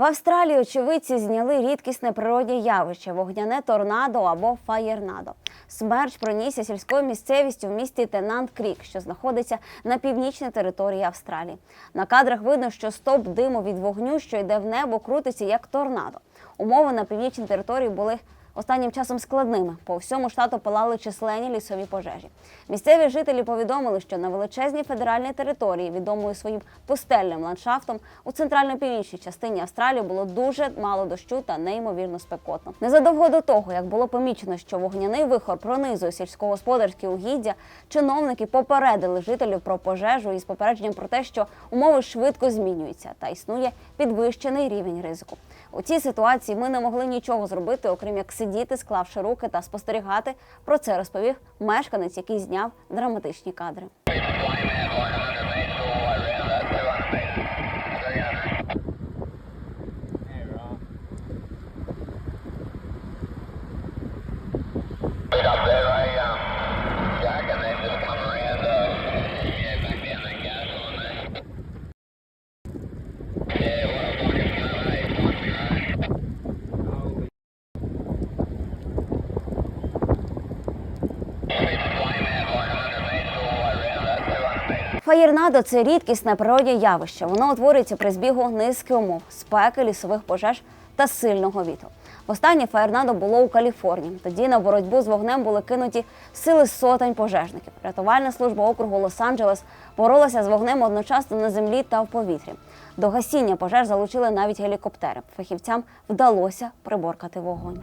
В Австралії очевидці зняли рідкісне природне явище вогняне торнадо або фаєрнадо. Смерч пронісся сільською місцевістю в місті Тенант Крік, що знаходиться на північній території Австралії. На кадрах видно, що стоп диму від вогню, що йде в небо, крутиться як торнадо. Умови на північній території були останнім часом складними. По всьому штату палали численні лісові пожежі. Місцеві жителі повідомили, що на величезній федеральній території, відомої своїм пустельним ландшафтом, у центрально-північній частині Австралії було дуже мало дощу та неймовірно спекотно. Незадовго до того, як було помічено, що вогняний вихор пронизує сільськогосподарські угіддя, чиновники попередили жителів про пожежу із попередженням про те, що умови швидко змінюються та існує підвищений рівень ризику. У цій ситуації ми не могли нічого зробити, окрім як сидіти, склавши руки та спостерігати. Про це розповів мешканець, який зняв драматичні кадри. Фаєрнадо це рідкісне природне явище. Воно утворюється при збігу низки умов, спеки, лісових пожеж та сильного вітру. Востаннє фаєрнадо було у Каліфорнії. Тоді на боротьбу з вогнем були кинуті сили сотень пожежників. Рятувальна служба округу Лос-Анджелес боролася з вогнем одночасно на землі та в повітрі. До гасіння пожеж залучили навіть гелікоптери. Фахівцям вдалося приборкати вогонь.